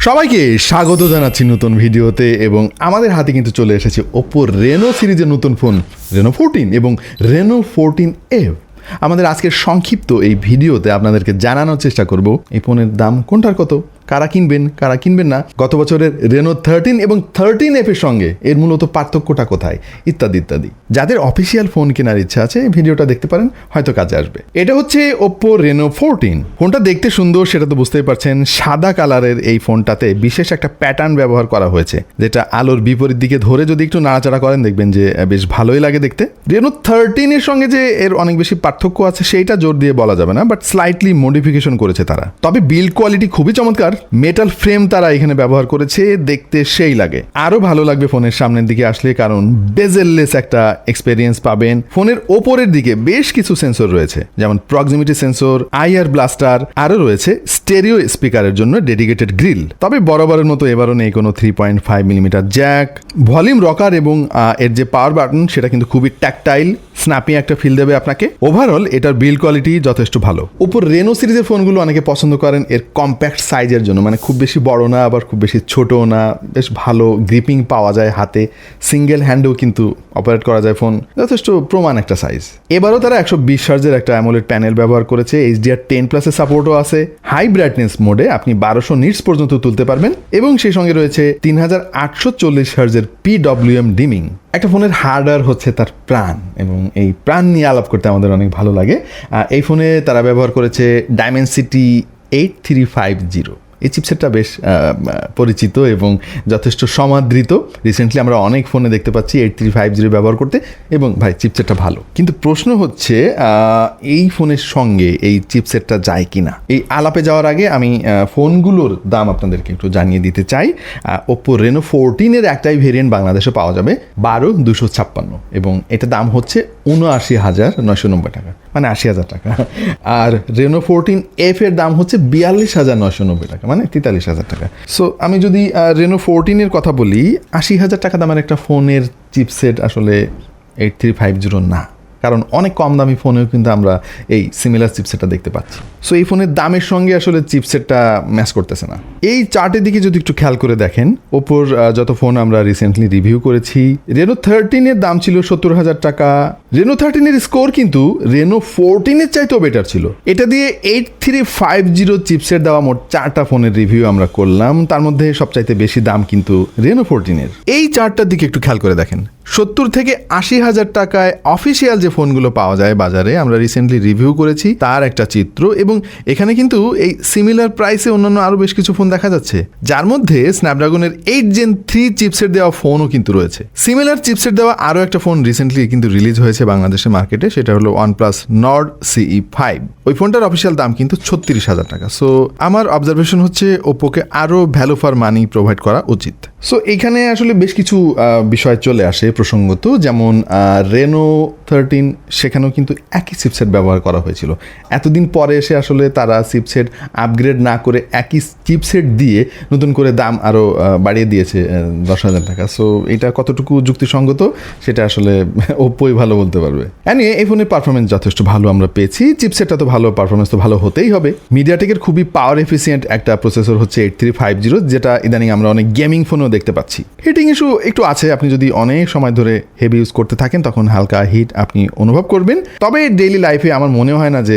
সবাইকে স্বাগত জানাচ্ছি নতুন ভিডিওতে এবং আমাদের হাতে কিন্তু চলে এসেছে ওপো রেনো সিরিজের নতুন ফোন রেনো ফোরটিন এবং রেনো ফোরটিন এফ আমাদের আজকের সংক্ষিপ্ত এই ভিডিওতে আপনাদেরকে জানানোর চেষ্টা করব, এই ফোনের দাম কোনটার কত? কারা কিনবেন কারা কিনবেন না, গত বছরের রেনো থার্টিন এবং থার্টিন এফের সঙ্গে এর মূলত পার্থক্যটা কোথায়, ইত্যাদি ইত্যাদি। যাদের অফিসিয়াল ফোন কেনার ইচ্ছা আছে, ভিডিওটা দেখতে পারেন, হয়তো কাজে আসবে। এটা হচ্ছে ওপ্পো রেনো ফোরটিন ফোনটা দেখতে সুন্দর, সেটা তো বুঝতেই পারছেন, সাদা কালারের এই ফোনটাতে বিশেষ একটা প্যাটার্ন ব্যবহার করা হয়েছে, যেটা আলোর বিপরীত দিকে ধরে যদি একটু নাড়াচাড়া করেন, দেখবেন যে বেশ ভালোই লাগে দেখতে। রেনো থার্টিনের সঙ্গে যে এর অনেক বেশি পার্থক্য আছে, সেইটা জোর দিয়ে বলা যাবে না বাট স্লাইটলি মডিফিকেশন করেছে তারা। তবে বিল্ড কোয়ালিটি খুবই চমৎকার মেটাল ফ্রেম তারা এখানে ব্যবহার করেছে, দেখতে সেই লাগে। আরও ভালো লাগবে ফোনের সামনের দিকে আসলে, কারণ বেজেললেস একটা এক্সপেরিয়েন্স পাবেন। ফোনের ওপরের দিকে বেশ কিছু সেন্সর রয়েছে, যেমন প্রক্সিমিটি সেন্সর আইআর ব্লাস্টার আরও রয়েছে স্টেরিও স্পিকারের জন্য ডেডিকেটেড গ্রিল তবে বরাবরের মতো এবারও নেই কোনো three point five millimetre jack volume rocker এবং এর যে পাওয়ার বাটন সেটা কিন্তু খুবই ট্যাকটাইল স্ন্যাপি একটা ফিল দেবে আপনাকে। ওভারঅল এটার বিল্ড কোয়ালিটি যথেষ্ট ভালো। উপর রেনো সিরিজের ফোনগুলো অনেকে পছন্দ করেন, এর কম্প্যাক্ট সাইজের জন্য। মানে খুব বেশি বড় না, আবার খুব বেশি ছোট না, বেশ ভালো গ্রিপিং পাওয়া যায় হাতে। সিঙ্গেল হ্যান্ডেও কিন্তু অপারেট করা যায় ফোন যথেষ্ট প্রমাণ একটা সাইজ এবারও তারা একশো বিশ সার্জের একটা অ্যামোলেড প্যানেল ব্যবহার করেছে। এইচডিআর টেন প্লাসের সাপোর্টও আছে। হাই ব্রাইটনেস মোডে আপনি বারোশো নিটস পর্যন্ত তুলতে পারবেন। এবং সেই সঙ্গে রয়েছে তিন হাজার আটশো চল্লিশ সার্জের পিডব্লিউএম ডিমিং একটা ফোনের হার্ডওয়্যার হচ্ছে তার প্রাণ এবং এই প্রাণ নিয়ে আলাপ করতে আমাদের অনেক ভালো লাগে। এই ফোনে তারা ব্যবহার করেছে Dimensity eight three five zero এই চিপসেটটা বেশ পরিচিত এবং যথেষ্ট সমাদৃত। রিসেন্টলি আমরা অনেক ফোনে দেখতে পাচ্ছি এইট থ্রি ফাইভ জিরো ব্যবহার করতে এবং ভাই চিপসেটটা ভালো। কিন্তু প্রশ্ন হচ্ছে এই ফোনের সঙ্গে এই চিপসেটটা যায় কিনা? এই আলাপে যাওয়ার আগে আমি ফোনগুলোর দাম আপনাদেরকে একটু জানিয়ে দিতে চাই। ওপো রেনো ফোরটিনের একটাই ভেরিয়েন্ট বাংলাদেশে পাওয়া যাবে বারো দুশো ছাপ্পান্ন এবং এটা দাম হচ্ছে উনআশি হাজার নয়শো নব্বই টাকা। মানে আশি হাজার টাকা। আর রেনো ফোরটিন এফ এর দাম হচ্ছে বিয়াল্লিশ হাজার নয়শো নব্বই টাকা মানে তেতাল্লিশ হাজার টাকা। সো আমি যদি রেনো ফোরটিনের কথা বলি, আশি হাজার টাকা দামের একটা ফোনের চিপসেট আসলে এইট থ্রি ফাইভ জিরো না। কারণ অনেক কম দামি ফোনেও কিন্তু আমরা এই সিমিলার চিপসেটটা দেখতে পাচ্ছি। সো এই ফোনের দামের সঙ্গে আসলে চিপসেটটা ম্যাচ করতেছে না। এই চার্টের দিকে যদি একটু খেয়াল করে দেখেন, ওপর যত ফোন আমরা রিসেন্টলি রিভিউ করেছি রেনো থার্টিনের দাম ছিল সত্তর হাজার টাকা। রেনো থার্টিনের স্কোর কিন্তু রেনো ফোরটিনের চাইতেও বেটার ছিল। এটা দিয়ে eight three five zero chipset দেওয়া মোট চারটা ফোনের রিভিউ আমরা করলাম। তার মধ্যে সবচাইতে বেশি দাম কিন্তু রেনো ফোরটিনের এই চারটার দিকে একটু খেয়াল করে দেখেন। সত্তর থেকে আশি হাজার টাকায় অফিসিয়াল যে ফোনগুলো পাওয়া যায় বাজারে, আমরা রিসেন্টলি রিভিউ করেছি, তার একটা চিত্র এবং এখানে কিন্তু এই সিমিলার প্রাইসে অন্যান্য আরও বেশ কিছু ফোন দেখা যাচ্ছে। যার মধ্যে স্ন্যাপড্রাগনের এইট জেন থ্রি চিপসেট দেওয়া ফোনও কিন্তু রয়েছে। সিমিলার চিপসেট দেওয়া আরও একটা ফোন রিসেন্টলি কিন্তু রিলিজ হয়েছে বাংলাদেশের মার্কেটে সেটা হলো ওয়ানপ্লাস নর্ড সিই ফাইভ ওই ফোনটার অফিসিয়াল দাম কিন্তু ছত্রিশ হাজার টাকা। সো আমার অবজারভেশন হচ্ছে ওপোকে আরও ভ্যালু ফর মানি প্রোভাইড করা উচিত। সো এখানে আসলে বেশ কিছু বিষয় চলে আসে। প্রসঙ্গত যেমন রেনো থার্টিন সেখানেও কিন্তু একই চিপসেট ব্যবহার করা হয়েছিল। এতদিন পরে এসে আসলে তারা চিপসেট আপগ্রেড না করে একই চিপসেট দিয়ে নতুন করে দাম আরও বাড়িয়ে দিয়েছে দশ হাজার টাকা। সো এটা কতটুকু যুক্তিসঙ্গত সেটা আসলে ওপ্পোই ভালো বলতে পারবে। অ্যানিয়ে এই ফোনের পারফরমেন্স যথেষ্ট ভালো আমরা পেয়েছি। চিপসেটটা তো ভালো পারফরমেন্স তো ভালো হতেই হবে। মিডিয়াটেকের খুবই পাওয়ার এফিসিয়েন্ট একটা প্রসেসর হচ্ছে এইট থ্রি ফাইভ জিরো যেটা ইদানিং আমরা অনেক গেমিং ফোনেও দেখতে পাচ্ছি। হিটিং ইস্যু একটু আছে। আপনি যদি অনেক সময় ধরে হেভি ইউজ করতে থাকেন, তখন হালকা হিট আপনি অনুভব করবেন। তবে ডেইলি লাইফে আমার মনে হয় না যে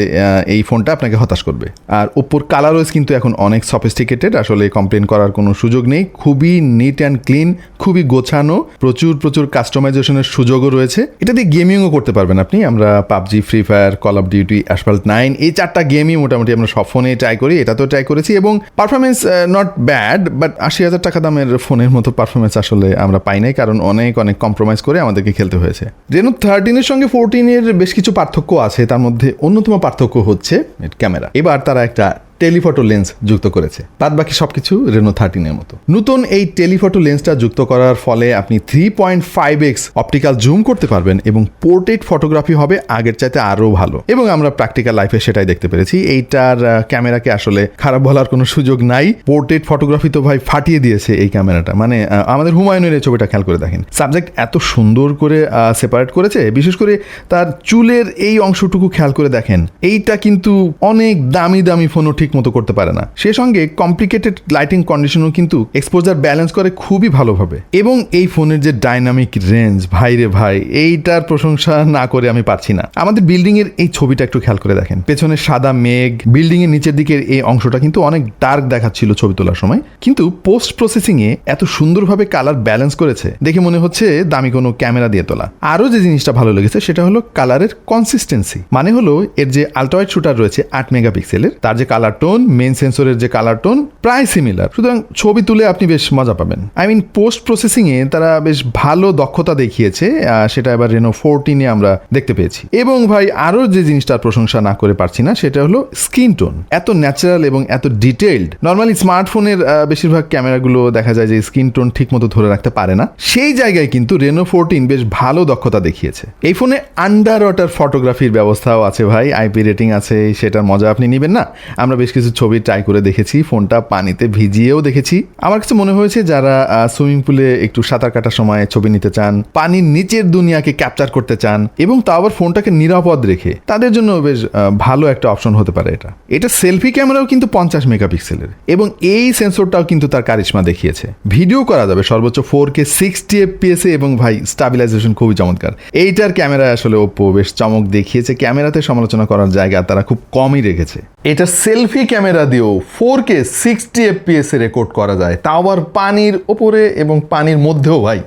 এই ফোনটা আপনাকে হতাশ করবে। আর ওপোর কালার ওয়েজ কিন্তু এখন অনেক সফিস্টিকেটেড আসলে কমপ্লেন করার কোনো সুযোগ নেই। খুবই নিট অ্যান্ড ক্লিন খুবই গোছানো, প্রচুর প্রচুর কাস্টমাইজেশনের সুযোগও রয়েছে। এটা দিয়ে গেমিংও করতে পারবেন আপনি। আমরা PUBG Free Fire Call of Duty Asphalt nine এই চারটা গেমই মোটামুটি আমরা সব ফোনে ট্রাই করি, এটা তো ট্রাই করেছি। এবং পারফরমেন্স নট ব্যাড বাট আশি হাজার টাকা দামের ফোনের মতো পারফরমেন্স আসলে আমরা পাই নাই, কারণ অনেক অনেক কম্প্রোমাইজ করে আমাদেরকে খেলতে হয়েছে। রেনো থার্টিনের সঙ্গে ফোরটিনের বেশ কিছু পার্থক্য আছে, তার মধ্যে অন্যতম পার্থক্য হচ্ছে ক্যামেরা এবার তারা একটা টেলিফটো লেন্স যুক্ত করেছে। বাদ বাকি সবকিছু রেনো থার্টিনের মতো। নতুন এই টেলিফটো লেন্সটা যুক্ত করার ফলে আপনি three point five x optical zoom করতে পারবেন এবং পোর্ট্রেট ফটোগ্রাফি হবে আগের চাইতে আরও ভালো। এবং আমরা প্র্যাকটিক্যাল লাইফে সেটাই দেখতে পেরেছি। এইটার ক্যামেরাকে আসলে খারাপ বলার কোনো সুযোগ নাই। পোর্ট্রেট ফটোগ্রাফি তো ভাই ফাটিয়ে দিয়েছে এই ক্যামেরাটা। মানে আমাদের হুমায়ুনের এই ছবিটা খেয়াল করে দেখেন। সাবজেক্ট এত সুন্দর করে সেপারেট করেছে। বিশেষ করে তার চুলের এই অংশটুকু খেয়াল করে দেখেন। এইটা কিন্তু অনেক দামি দামি ফোনও ঠিক মতো করতে পারে না। সে সঙ্গে কমপ্লিকেটেড লাইটিং কন্ডিশনও কিন্তু এক্সপোজার ব্যালেন্স করে খুবই ভালোভাবে। এবং এই ফোনের যে ডাইনামিক রেঞ্জ ভাই রে ভাই, এইটার প্রশংসা না করে আমি পারছি না। আমাদের বিল্ডিং এর এই ছবিটা একটু খেয়াল করে দেখেন। পেছনে সাদা মেঘ বিল্ডিং এর নিচের দিকের এই অংশটা কিন্তু অনেক ডার্ক দেখাচ্ছিল ছবি তোলার সময়। কিন্তু পোস্ট প্রসেসিং এ এত সুন্দরভাবে কালার ব্যালেন্স করেছে, দেখে মনে হচ্ছে দামি কোনো ক্যামেরা দিয়ে তোলা। আরও যে জিনিসটা ভালো লেগেছে, সেটা হলো কালারের কনসিস্টেন্সি মানে হলো এর যে আলট্রাওয়াইড শুটার রয়েছে আট মেগাপিক্সেলের তার যে কালার টোন মেন সেন্সরের যে কালার টোন প্রায় সিমিলার সুতরাং ছবি তুলে আপনি বেশ মজা পাবেন। আই মিন পোস্ট প্রসেসিং এ তারা বেশ ভালো দক্ষতা দেখিয়েছে সেটা এবার রেনো ফোরটিনে আমরা দেখতে পেয়েছি। এবং ভাই, আরও যে জিনিসটার প্রশংসা না করে পারছি না, সেটা হলো স্ক্রিন টোন এত ন্যাচারাল এবং এত ডিটেইলড নর্মালি স্মার্টফোনের বেশিরভাগ ক্যামেরাগুলো দেখা যায় যে স্ক্রিন টোন ঠিক মতো ধরে রাখতে পারে না। সেই জায়গায় কিন্তু রেনো ফোরটিন বেশ ভালো দক্ষতা দেখিয়েছে। এই ফোনে আন্ডার ওয়াটার ফটোগ্রাফির ব্যবস্থাও আছে ভাই আইপি রেটিং আছে, সেটার মজা আপনি নেবেন না। আমরা বেশ কিছু ছবি ট্রাই করে দেখেছি, ফোনটা পানিতে ভিজিয়েও দেখেছি। আমার কাছে মনে হয়েছে যারা সুইমিং পুলে একটু সাঁতার কাটার সময় ছবি নিতে চান, পানির নিচের দুনিয়াকে ক্যাপচার করতে চান, এবং তা আবার ফোনটাকে নিরাপদ রেখে, তাদের জন্য বেশ ভালো একটা অপশন হতে পারে এটা। এটা সেলফি ক্যামেরাও কিন্তু পঞ্চাশ মেগাপিক্সেলের এবং এই সেন্সরটাও কিন্তু তার কারিশমা দেখিয়েছে। ভিডিও করা যাবে, সর্বোচ্চ ফোর কে সিক্সটি এফপিএস এবং ভাই স্টাবিলাইজেশন খুবই চমৎকার। এইটার ক্যামেরা আসলে ওপ্পো বেশ চমক দেখিয়েছে। ক্যামেরাতে সমালোচনা করার জায়গা তারা খুব কমই রেখেছে। এটা সেলফি ক্যামেরা দিয়েও four K sixty FPS record করা যায়। তাও আবার পানির ওপরে এবং পানির মধ্যেও ভাই।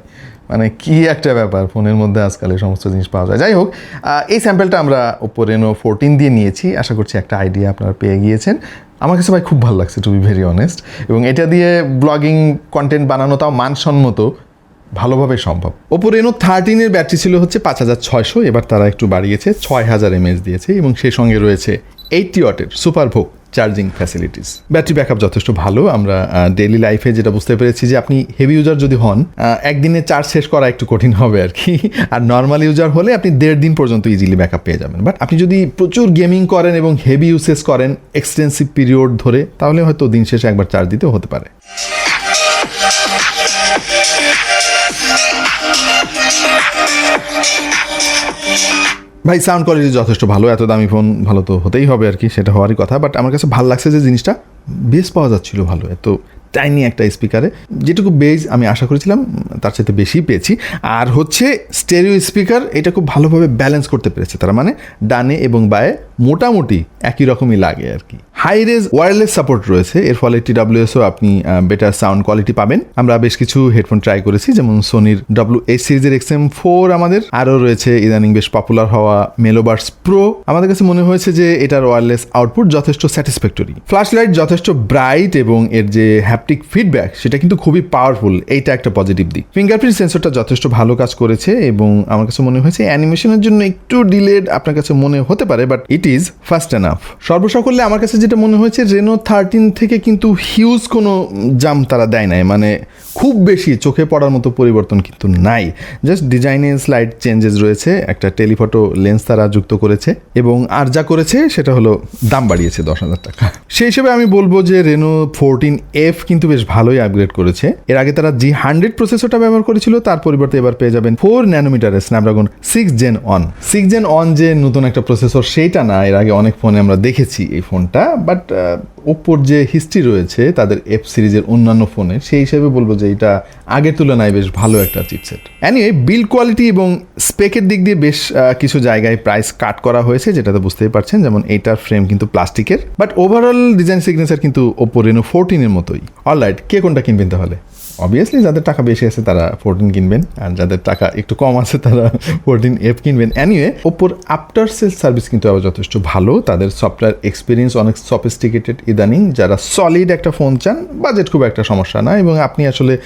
মানে কি একটা ব্যাপার, ফোনের মধ্যে আজকাল এই সমস্ত জিনিস পাওয়া যায়। যাই হোক এই স্যাম্পেলটা আমরা ওপো রেনো ফোরটিন দিয়ে নিয়েছি। আশা করছি একটা আইডিয়া আপনারা পেয়ে গিয়েছেন। আমার কাছে ভাই খুব ভালো লাগছে টু বি ভেরি অনেস্ট এবং এটা দিয়ে ব্লগিং কন্টেন্ট বানানো তাও মানসম্মত, ভালোভাবে সম্ভব। ওপো রেনো থার্টিনের ব্যাটারি ছিল হচ্ছে পাঁচ হাজার ছয়শো, এবার তারা একটু বাড়িয়েছে, ছয় হাজার এমএএচ দিয়েছে এবং সেই সঙ্গে রয়েছে এইটটি ওয়াটের সুপার ভোগ চার্জিং ফ্যাসিলিটিস ব্যাটারি ব্যাকআপ যথেষ্ট ভালো, আমরা ডেইলি লাইফে যেটা বুঝতে পেরেছি যে আপনি হেভি ইউজার যদি হন একদিনে চার্জ শেষ করা একটু কঠিন হবে আর কি। আর নর্মাল ইউজার হলে আপনি দেড় দিন পর্যন্ত ইজিলি ব্যাকআপ পেয়ে যাবেন। বাট আপনি যদি প্রচুর গেমিং করেন এবং হেভি ইউসেজ করেন এক্সটেন্সিভ পিরিয়ড ধরে, তাহলে হয়তো দিন শেষে একবার চার্জ দিতেও হতে পারে। ভাই সাউন্ড কোয়ালিটি যথেষ্ট ভালো, এত দামি ফোন ভালো তো হতেই হবে আর কি, সেটা হওয়ারই কথা বাট আমার কাছে ভালো লাগছে যে জিনিসটা বেশ পাওয়া যাচ্ছিল ভালো, এত টাইনি একটা স্পিকারে যেটুকু বেজ আমি আশা করেছিলাম, তার সাথে বেশি পেয়েছি। আর হচ্ছে স্টেরিও স্পিকার এটা খুব ভালোভাবে ব্যালেন্স করতে পেরেছে তার। মানে ডানে এবং বায়ে মোটামুটি একই রকমই লাগে আর কি। হাই রেজ ওয়্যারলেস সাপোর্ট রয়েছে। এর ফলে টিডাব্লিউএসও আপনি বেটার সাউন্ড কোয়ালিটি পাবেন। আমরা বেশ কিছু হেডফোন ট্রাই করেছি, যেমন সোনির ডাব্লিউ এইচ সিরিজের এক্স এম ফোর আমাদের। আরও রয়েছে ইদানিং বেশ পপুলার হওয়া মেলোবার্স প্রো আমাদের কাছে মনে হয়েছে যে এটার ওয়্যারলেস আউটপুট যথেষ্ট স্যাটিসফ্যাক্টরি ফ্ল্যাশ লাইট যথেষ্ট ব্রাইট এবং এর যে হ্যাপটিক ফিডব্যাক সেটা কিন্তু খুবই পাওয়ারফুল এইটা একটা পজিটিভ দিক। ফিঙ্গারপ্রিন্ট সেন্সরটা যথেষ্ট ভালো কাজ করেছে এবং আমার কাছে মনে হয়েছে অ্যানিমেশনের জন্য একটু ডিলেড আপনার কাছে মনে হতে পারে but it is fast enough সর্বসকলে আমার কাছে যেটা মনে হয়েছে রেনো থার্টিন থেকে কিন্তু হিউজ কোনো জাম তারা দেয় নাই মানে খুব বেশি চোখে পড়ার মতো পরিবর্তন কিন্তু নাই। জাস্ট ডিজাইনে স্লাইড চেঞ্জেস রয়েছে, একটা টেলিফটো লেন্স তারা যুক্ত করেছে এবং আর যা করেছে সেটা হলো দাম বাড়িয়েছে দশ হাজার টাকা। সেই হিসেবে আমি বলব যে রেনো ফোরটিন এফ কিন্তু বেশ ভালোই আপগ্রেড করেছে। এর আগে তারা জি হান্ড্রেড প্রসেসরটা ব্যবহার করেছিল, তার পরিবর্তে এবার পেয়ে যাবেন four ন্যানোমিটারের Snapdragon six gen one six gen one যে নতুন একটা প্রসেসর সেইটা না, এর আগে অনেক ফোনে আমরা দেখেছি এই ফোনটা বাট ওপ্পোর যে হিস্ট্রি রয়েছে, তাদের এফ সিরিজের অন্যান্য ফোনে সেই হিসেবে বলব যে এটা আগের তুলনায় বেশ ভালো একটা চিপসেট অ্যানিওয়ে বিল কোয়ালিটি এবং স্পেকের দিক দিয়ে বেশ কিছু জায়গায় প্রাইস কাট করা হয়েছে, যেটাতে বুঝতেই পারছেন, যেমন এইটার ফ্রেম কিন্তু প্লাস্টিকের বাট ওভারঅল ডিজাইন সিগনেচার কিন্তু ওপো রেনো ফোরটিনের মতোই। অলরাইট কে কোনটা কিনবেন তাহলে? অবভিয়াসলি যাদের টাকা বেশি আছে, তারা ফোরটিন কিনবেন, আর যাদের টাকা একটু কম আছে, তারা ফোরটিন এফ কিনবেন। অ্যানিওয়ে ওপোর আফটার সেল সার্ভিস কিন্তু আবার যথেষ্ট ভালো। তাদের সফটওয়্যার এক্সপিরিয়েন্স অনেক সফিস্টিকেটেড ইদানিং। যারা সলিড একটা ফোন চান বাজেট খুব একটা সমস্যা না, এবং আপনি আসলে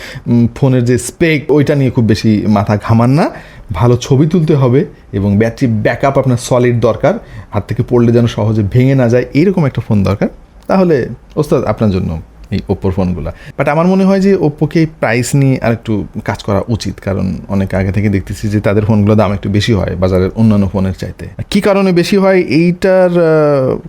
ফোনের যে স্পেক ওইটা নিয়ে খুব বেশি মাথা ঘামান না। ভালো ছবি তুলতে হবে, এবং ব্যাটারি ব্যাকআপ আপনার সলিড দরকার। হাত থেকে পড়লে যেন সহজে ভেঙে না যায়, এরকম একটা ফোন দরকার। তাহলে, ওস্তাদ, আপনার জন্য এই ওপ্পোর ফোনগুলো বাট আমার মনে হয় যে ওপ্পোকে প্রাইস নিয়ে আর একটু কাজ করা উচিত। কারণ অনেক আগে থেকে দেখতেছি যে তাদের ফোনগুলো দাম একটু বেশি হয় বাজারের অন্যান্য ফোনের চাইতে। কি কারণে বেশি হয় এইটার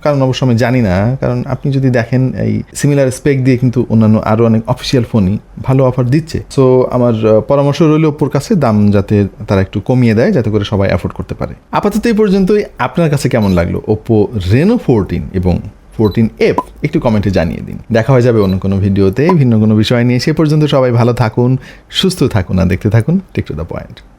কারণ অবশ্য আমি জানি না। কারণ আপনি যদি দেখেন এই সিমিলার স্পেক দিয়ে কিন্তু অন্যান্য আরও অনেক অফিসিয়াল ফোনই ভালো অফার দিচ্ছে। সো আমার পরামর্শ রইল ওপ্পোর কাছে, দাম যাতে তারা একটু কমিয়ে দেয়, যাতে করে সবাই অ্যাফোর্ড করতে পারে। আপাতত এই পর্যন্তই। আপনার কাছে কেমন লাগল? ওপ্পো রেনো ফোরটিন এবং ফোরটিন এফ একটু কমেন্টে জানিয়ে দিন। দেখা হয়ে যাবে অন্য কোনো ভিডিওতে, ভিন্ন কোনো বিষয় নিয়ে। সে পর্যন্ত সবাই ভালো থাকুন, সুস্থ থাকুন, আর দেখতে থাকুন টেক টু দ্য পয়েন্ট